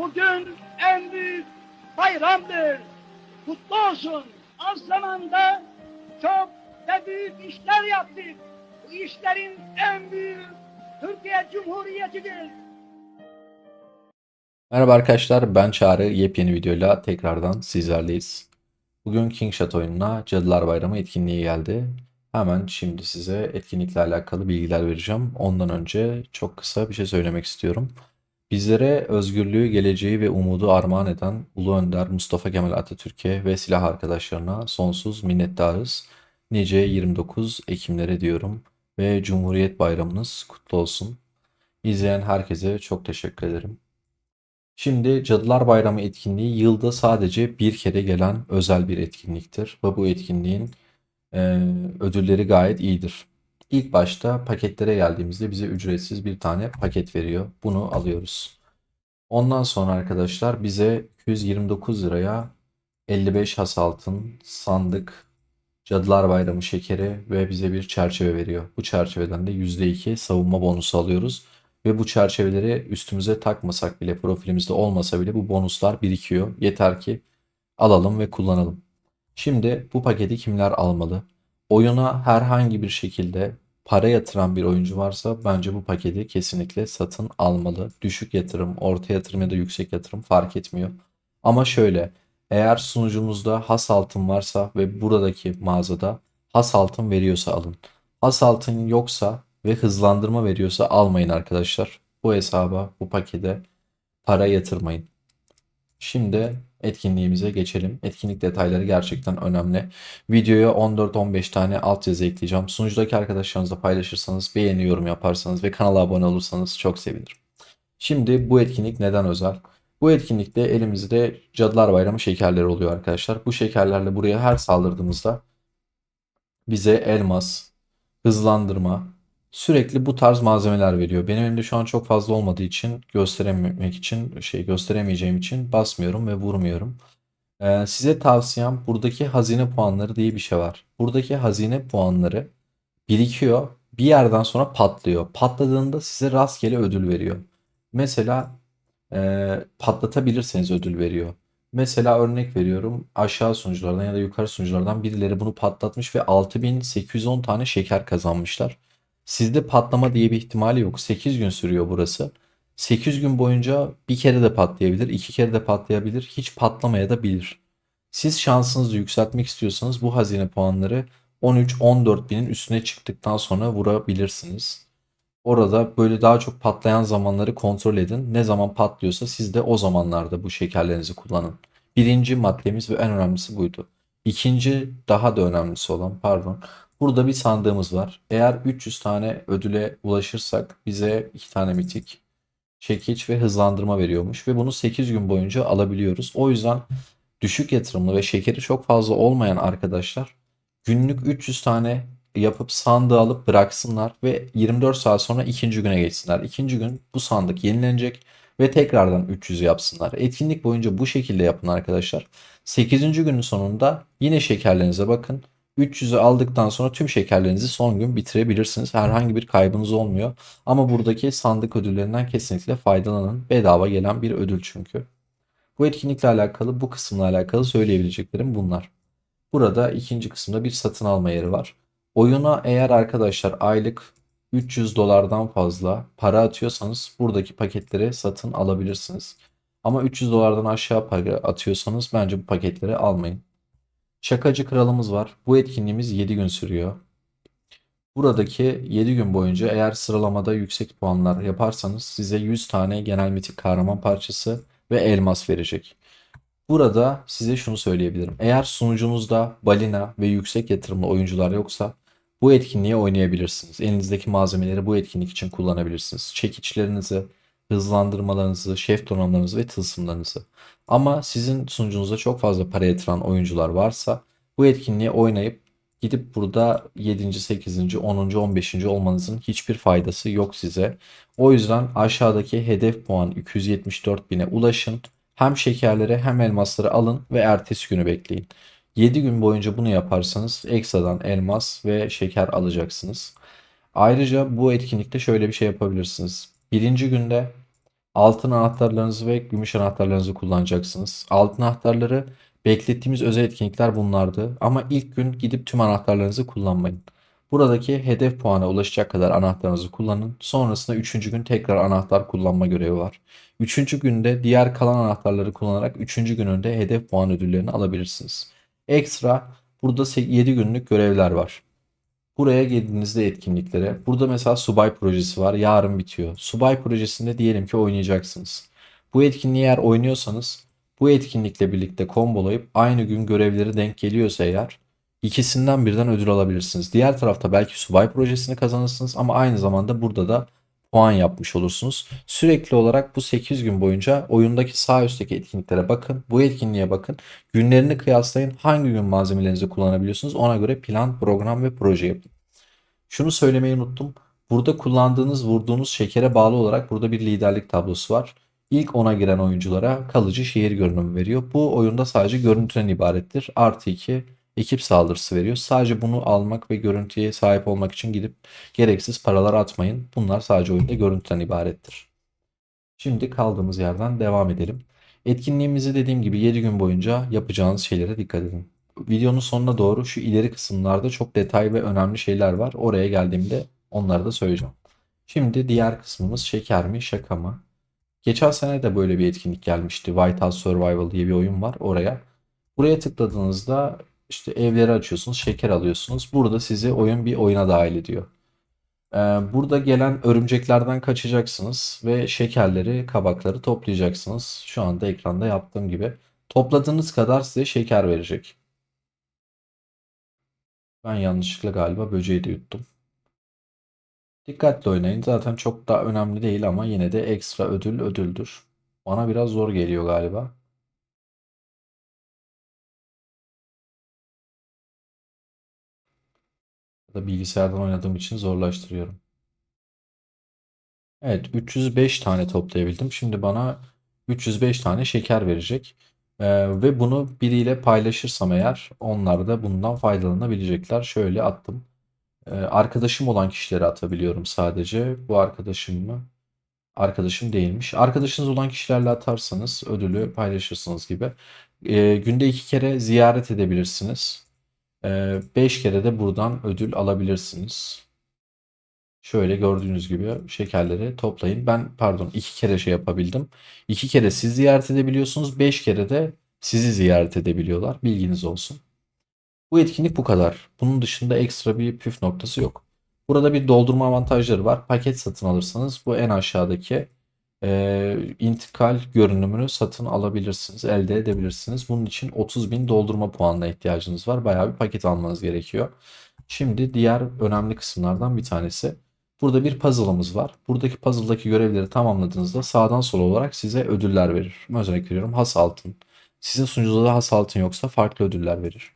Bugün en büyük bayramdır. Kutlu olsun. Az zamanda çok ve büyük işler yaptık. Bu işlerin en büyük Türkiye Cumhuriyeti'dir. Merhaba arkadaşlar ben Çağrı yepyeni videoyla tekrardan sizlerleyiz. Bugün King Shot oyununa Cadılar Bayramı etkinliği geldi. Hemen şimdi size etkinlikle alakalı bilgiler vereceğim. Ondan önce çok kısa bir şey söylemek istiyorum. Bizlere özgürlüğü, geleceği ve umudu armağan eden Ulu Önder Mustafa Kemal Atatürk'e ve silah arkadaşlarına sonsuz minnettarız. Nice 29 Ekimlere diyorum ve Cumhuriyet Bayramınız kutlu olsun. İzleyen herkese çok teşekkür ederim. Şimdi Cadılar Bayramı etkinliği yılda sadece bir kere gelen özel bir etkinliktir ve bu etkinliğin e, ödülleri gayet iyidir. İlk başta paketlere geldiğimizde bize ücretsiz bir tane paket veriyor. Bunu alıyoruz. Ondan sonra arkadaşlar bize 229 liraya 55 has altın, sandık, Cadılar Bayramı şekeri ve bize bir çerçeve veriyor. Bu çerçeveden de %2 savunma bonusu alıyoruz. Ve bu çerçeveleri üstümüze takmasak bile, profilimizde olmasa bile bu bonuslar birikiyor. Yeter ki alalım ve kullanalım. Şimdi bu paketi kimler almalı? Oyuna herhangi bir şekilde para yatıran bir oyuncu varsa bence bu paketi kesinlikle satın almalı. Düşük yatırım, orta yatırım ya da yüksek yatırım fark etmiyor. Ama şöyle, eğer sunucumuzda has altın varsa ve buradaki mağazada has altın veriyorsa alın. Has altın yoksa ve hızlandırma veriyorsa almayın arkadaşlar. Bu hesaba, bu pakete para yatırmayın. Şimdi etkinliğimize geçelim. Etkinlik detayları gerçekten önemli. Videoya 14-15 tane altyazı ekleyeceğim. Sunucudaki arkadaşlarınızla paylaşırsanız, beğeni yorum yaparsanız ve kanala abone olursanız çok sevinirim. Şimdi bu etkinlik neden özel? Bu etkinlikte elimizde Cadılar Bayramı şekerleri oluyor arkadaşlar. Bu şekerlerle buraya her saldırdığımızda bize elmas, hızlandırma, sürekli bu tarz malzemeler veriyor. Benim elimde şu an çok fazla olmadığı için gösterememek için şey gösteremeyeceğim için basmıyorum ve vurmuyorum. Ee, size tavsiyem buradaki hazine puanları diye bir şey var. Buradaki hazine puanları birikiyor. Bir yerden sonra patlıyor. Patladığında size rastgele ödül veriyor. Mesela e, patlatabilirseniz ödül veriyor. Mesela örnek veriyorum aşağı sunuculardan ya da yukarı sunuculardan birileri bunu patlatmış ve 6810 tane şeker kazanmışlar. Sizde patlama diye bir ihtimali yok. 8 gün sürüyor burası. 8 gün boyunca bir kere de patlayabilir, iki kere de patlayabilir, hiç patlamaya da bilir. Siz şansınızı yükseltmek istiyorsanız bu hazine puanları 13-14 binin üstüne çıktıktan sonra vurabilirsiniz. Orada böyle daha çok patlayan zamanları kontrol edin. Ne zaman patlıyorsa siz de o zamanlarda bu şekerlerinizi kullanın. Birinci maddemiz ve en önemlisi buydu. İkinci daha da önemlisi olan pardon. Burada bir sandığımız var. Eğer 300 tane ödüle ulaşırsak bize 2 tane mitik, çekiç ve hızlandırma veriyormuş. Ve bunu 8 gün boyunca alabiliyoruz. O yüzden düşük yatırımlı ve şekeri çok fazla olmayan arkadaşlar günlük 300 tane yapıp sandığı alıp bıraksınlar ve 24 saat sonra ikinci güne geçsinler. İkinci gün bu sandık yenilenecek ve tekrardan 300 yapsınlar. Etkinlik boyunca bu şekilde yapın arkadaşlar. 8. günün sonunda yine şekerlerinize bakın. 300'ü aldıktan sonra tüm şekerlerinizi son gün bitirebilirsiniz. Herhangi bir kaybınız olmuyor. Ama buradaki sandık ödüllerinden kesinlikle faydalanın. Bedava gelen bir ödül çünkü. Bu etkinlikle alakalı, bu kısımla alakalı söyleyebileceklerim bunlar. Burada ikinci kısımda bir satın alma yeri var. Oyuna eğer arkadaşlar aylık 300 dolardan fazla para atıyorsanız buradaki paketleri satın alabilirsiniz. Ama 300 dolardan aşağı para atıyorsanız bence bu paketleri almayın. Şakacı kralımız var. Bu etkinliğimiz 7 gün sürüyor. Buradaki 7 gün boyunca eğer sıralamada yüksek puanlar yaparsanız size 100 tane genel mitik kahraman parçası ve elmas verecek. Burada size şunu söyleyebilirim. Eğer sunucunuzda balina ve yüksek yatırımlı oyuncular yoksa bu etkinliğe oynayabilirsiniz. Elinizdeki malzemeleri bu etkinlik için kullanabilirsiniz. Çekiçlerinizi, hızlandırmalarınızı, şef donanımlarınızı ve tılsımlarınızı. Ama sizin sunucunuzda çok fazla para yatıran oyuncular varsa bu etkinliğe oynayıp gidip burada 7. 8. 10. 15. olmanızın hiçbir faydası yok size. O yüzden aşağıdaki hedef puan 274 bine ulaşın. Hem şekerleri hem elmasları alın ve ertesi günü bekleyin. 7 gün boyunca bunu yaparsanız ekstradan elmas ve şeker alacaksınız. Ayrıca bu etkinlikte şöyle bir şey yapabilirsiniz. Birinci günde Altın anahtarlarınızı ve gümüş anahtarlarınızı kullanacaksınız. Altın anahtarları beklettiğimiz özel etkinlikler bunlardı. Ama ilk gün gidip tüm anahtarlarınızı kullanmayın. Buradaki hedef puana ulaşacak kadar anahtarınızı kullanın. Sonrasında 3. gün tekrar anahtar kullanma görevi var. 3. günde diğer kalan anahtarları kullanarak 3. gününde hedef puan ödüllerini alabilirsiniz. Ekstra burada 7 günlük görevler var. Buraya geldiğinizde etkinliklere. Burada mesela subay projesi var. Yarın bitiyor. Subay projesinde diyelim ki oynayacaksınız. Bu etkinliği eğer oynuyorsanız bu etkinlikle birlikte kombolayıp aynı gün görevleri denk geliyorsa eğer ikisinden birden ödül alabilirsiniz. Diğer tarafta belki subay projesini kazanırsınız ama aynı zamanda burada da puan yapmış olursunuz. Sürekli olarak bu 8 gün boyunca oyundaki sağ üstteki etkinliklere bakın. Bu etkinliğe bakın. Günlerini kıyaslayın. Hangi gün malzemelerinizi kullanabiliyorsunuz? Ona göre plan, program ve proje yapın. Şunu söylemeyi unuttum. Burada kullandığınız, vurduğunuz şekere bağlı olarak burada bir liderlik tablosu var. İlk ona giren oyunculara kalıcı şehir görünümü veriyor. Bu oyunda sadece görüntüden ibarettir. Artı 2 ekip saldırısı veriyor. Sadece bunu almak ve görüntüye sahip olmak için gidip gereksiz paralar atmayın. Bunlar sadece oyunda görüntüden ibarettir. Şimdi kaldığımız yerden devam edelim. Etkinliğimizi dediğim gibi 7 gün boyunca yapacağınız şeylere dikkat edin. Videonun sonuna doğru şu ileri kısımlarda çok detay ve önemli şeyler var. Oraya geldiğimde onları da söyleyeceğim. Şimdi diğer kısmımız şeker mi şaka mı? Geçen sene de böyle bir etkinlik gelmişti. White House Survival diye bir oyun var oraya. Buraya tıkladığınızda işte evleri açıyorsunuz, şeker alıyorsunuz. Burada sizi oyun bir oyuna dahil ediyor. Ee, burada gelen örümceklerden kaçacaksınız ve şekerleri, kabakları toplayacaksınız. Şu anda ekranda yaptığım gibi. Topladığınız kadar size şeker verecek. Ben yanlışlıkla galiba böceği de yuttum. Dikkatli oynayın. Zaten çok da önemli değil ama yine de ekstra ödül ödüldür. Bana biraz zor geliyor galiba. Ya da bilgisayardan oynadığım için zorlaştırıyorum. Evet 305 tane toplayabildim. Şimdi bana 305 tane şeker verecek. Ee, ve bunu biriyle paylaşırsam eğer onlar da bundan faydalanabilecekler. Şöyle attım. Ee, arkadaşım olan kişilere atabiliyorum sadece. Bu arkadaşım mı? Arkadaşım değilmiş. Arkadaşınız olan kişilerle atarsanız ödülü paylaşırsınız gibi. Ee, günde iki kere ziyaret edebilirsiniz. Ee, beş kere de buradan ödül alabilirsiniz. Şöyle gördüğünüz gibi şekerleri toplayın. Ben pardon iki kere şey yapabildim. İki kere siz ziyaret edebiliyorsunuz. Beş kere de sizi ziyaret edebiliyorlar. Bilginiz olsun. Bu etkinlik bu kadar. Bunun dışında ekstra bir püf noktası yok. Burada bir doldurma avantajları var. Paket satın alırsanız bu en aşağıdaki e, intikal görünümünü satın alabilirsiniz, elde edebilirsiniz. Bunun için 30 bin doldurma puanına ihtiyacınız var. Bayağı bir paket almanız gerekiyor. Şimdi diğer önemli kısımlardan bir tanesi. Burada bir puzzle'ımız var. Buradaki puzzle'daki görevleri tamamladığınızda sağdan sola olarak size ödüller verir. Örnek veriyorum has altın. Sizin sunucunuzda da has altın yoksa farklı ödüller verir.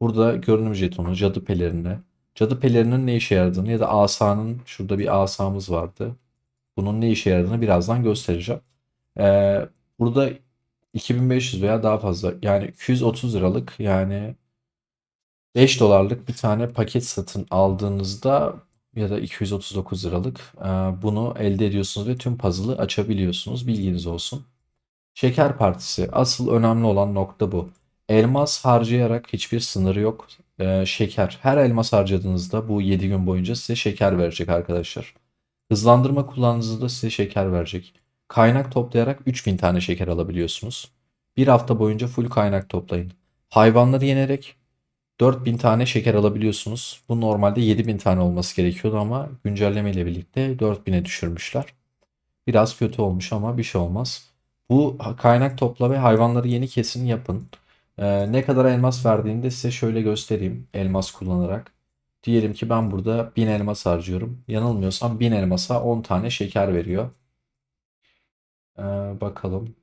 Burada görünüm jetonu, cadı pelerini, cadı pelerinin ne işe yaradığını ya da asanın şurada bir asamız vardı. Bunun ne işe yaradığını birazdan göstereceğim. Ee, burada 2500 veya daha fazla yani 230 liralık yani 5 dolarlık bir tane paket satın aldığınızda ya da 239 liralık e, bunu elde ediyorsunuz ve tüm puzzle'ı açabiliyorsunuz. Bilginiz olsun. Şeker partisi. Asıl önemli olan nokta bu. Elmas harcayarak hiçbir sınırı yok. Ee, şeker. Her elmas harcadığınızda bu 7 gün boyunca size şeker verecek arkadaşlar. Hızlandırma kullandığınızda size şeker verecek. Kaynak toplayarak 3000 tane şeker alabiliyorsunuz. Bir hafta boyunca full kaynak toplayın. Hayvanları yenerek 4000 tane şeker alabiliyorsunuz. Bu normalde 7000 tane olması gerekiyordu ama güncelleme ile birlikte 4000'e düşürmüşler. Biraz kötü olmuş ama bir şey olmaz. Bu kaynak topla ve hayvanları yeni kesin yapın. Ee, ne kadar elmas verdiğini de size şöyle göstereyim elmas kullanarak. Diyelim ki ben burada 1000 elmas harcıyorum. Yanılmıyorsam 1000 elmasa 10 tane şeker veriyor. Ee, bakalım.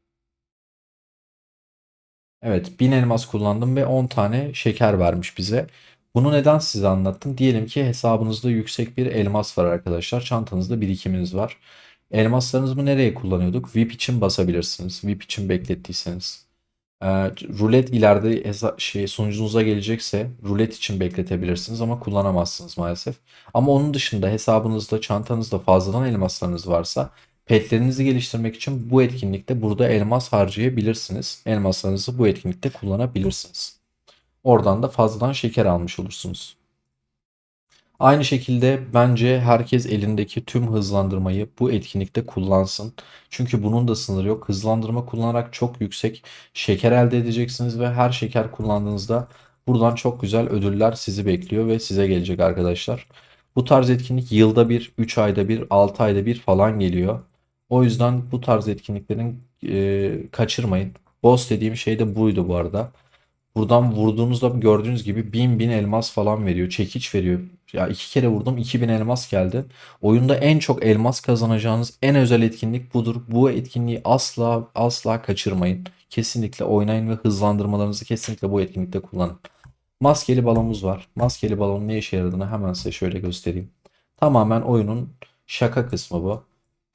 Evet 1000 elmas kullandım ve 10 tane şeker vermiş bize. Bunu neden size anlattım? Diyelim ki hesabınızda yüksek bir elmas var arkadaşlar. Çantanızda birikiminiz var. Elmaslarınızı nereye kullanıyorduk? VIP için basabilirsiniz. VIP için beklettiyseniz. Ee, rulet ileride hesa- şey sonucunuza gelecekse rulet için bekletebilirsiniz ama kullanamazsınız maalesef. Ama onun dışında hesabınızda, çantanızda fazladan elmaslarınız varsa Petlerinizi geliştirmek için bu etkinlikte burada elmas harcayabilirsiniz. Elmaslarınızı bu etkinlikte kullanabilirsiniz. Oradan da fazladan şeker almış olursunuz. Aynı şekilde bence herkes elindeki tüm hızlandırmayı bu etkinlikte kullansın. Çünkü bunun da sınırı yok. Hızlandırma kullanarak çok yüksek şeker elde edeceksiniz ve her şeker kullandığınızda buradan çok güzel ödüller sizi bekliyor ve size gelecek arkadaşlar. Bu tarz etkinlik yılda bir, 3 ayda bir, 6 ayda bir falan geliyor. O yüzden bu tarz etkinliklerin e, kaçırmayın. Boss dediğim şey de buydu bu arada. Buradan vurduğunuzda gördüğünüz gibi 1000 bin elmas falan veriyor. Çekiç veriyor. Ya iki kere vurdum 2000 elmas geldi. Oyunda en çok elmas kazanacağınız en özel etkinlik budur. Bu etkinliği asla asla kaçırmayın. Kesinlikle oynayın ve hızlandırmalarınızı kesinlikle bu etkinlikte kullanın. Maskeli balonumuz var. Maskeli balonun ne işe yaradığını hemen size şöyle göstereyim. Tamamen oyunun şaka kısmı bu.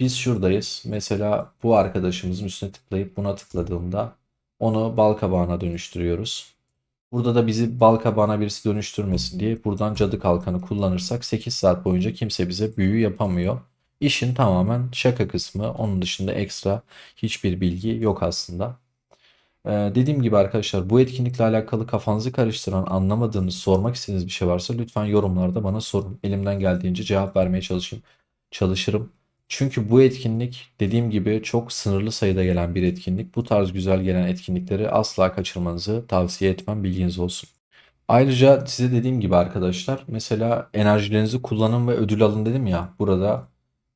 Biz şuradayız. Mesela bu arkadaşımızın üstüne tıklayıp buna tıkladığımda onu bal kabağına dönüştürüyoruz. Burada da bizi bal kabağına birisi dönüştürmesin diye buradan cadı kalkanı kullanırsak 8 saat boyunca kimse bize büyü yapamıyor. İşin tamamen şaka kısmı. Onun dışında ekstra hiçbir bilgi yok aslında. Ee, dediğim gibi arkadaşlar bu etkinlikle alakalı kafanızı karıştıran, anlamadığınız, sormak istediğiniz bir şey varsa lütfen yorumlarda bana sorun. Elimden geldiğince cevap vermeye çalışayım. Çalışırım. Çünkü bu etkinlik dediğim gibi çok sınırlı sayıda gelen bir etkinlik. Bu tarz güzel gelen etkinlikleri asla kaçırmanızı tavsiye etmem bilginiz olsun. Ayrıca size dediğim gibi arkadaşlar mesela enerjilerinizi kullanın ve ödül alın dedim ya burada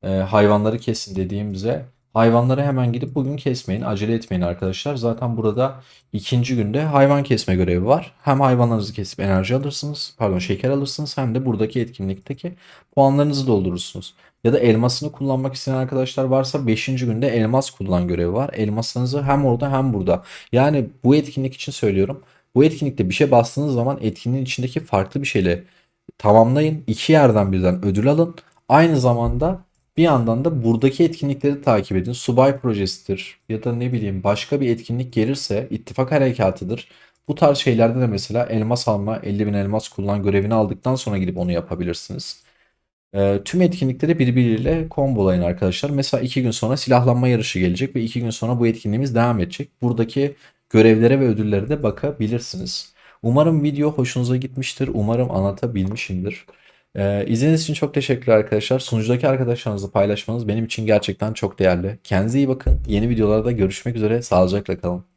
e, hayvanları kesin dediğimizde hayvanları hemen gidip bugün kesmeyin acele etmeyin arkadaşlar. Zaten burada ikinci günde hayvan kesme görevi var. Hem hayvanlarınızı kesip enerji alırsınız pardon şeker alırsınız hem de buradaki etkinlikteki puanlarınızı doldurursunuz. Ya da elmasını kullanmak isteyen arkadaşlar varsa 5. günde elmas kullan görevi var. Elmasınızı hem orada hem burada. Yani bu etkinlik için söylüyorum. Bu etkinlikte bir şey bastığınız zaman etkinliğin içindeki farklı bir şeyle tamamlayın. İki yerden birden ödül alın. Aynı zamanda bir yandan da buradaki etkinlikleri takip edin. Subay projesidir ya da ne bileyim başka bir etkinlik gelirse ittifak harekatıdır. Bu tarz şeylerde de mesela elmas alma, 50 bin elmas kullan görevini aldıktan sonra gidip onu yapabilirsiniz. Ee, tüm etkinlikleri birbiriyle kombolayın arkadaşlar. Mesela iki gün sonra silahlanma yarışı gelecek ve iki gün sonra bu etkinliğimiz devam edecek. Buradaki görevlere ve ödüllere de bakabilirsiniz. Umarım video hoşunuza gitmiştir. Umarım anlatabilmişimdir. Ee, izlediğiniz için çok teşekkürler arkadaşlar. Sunucudaki arkadaşlarınızla paylaşmanız benim için gerçekten çok değerli. Kendinize iyi bakın. Yeni videolarda görüşmek üzere. Sağlıcakla kalın.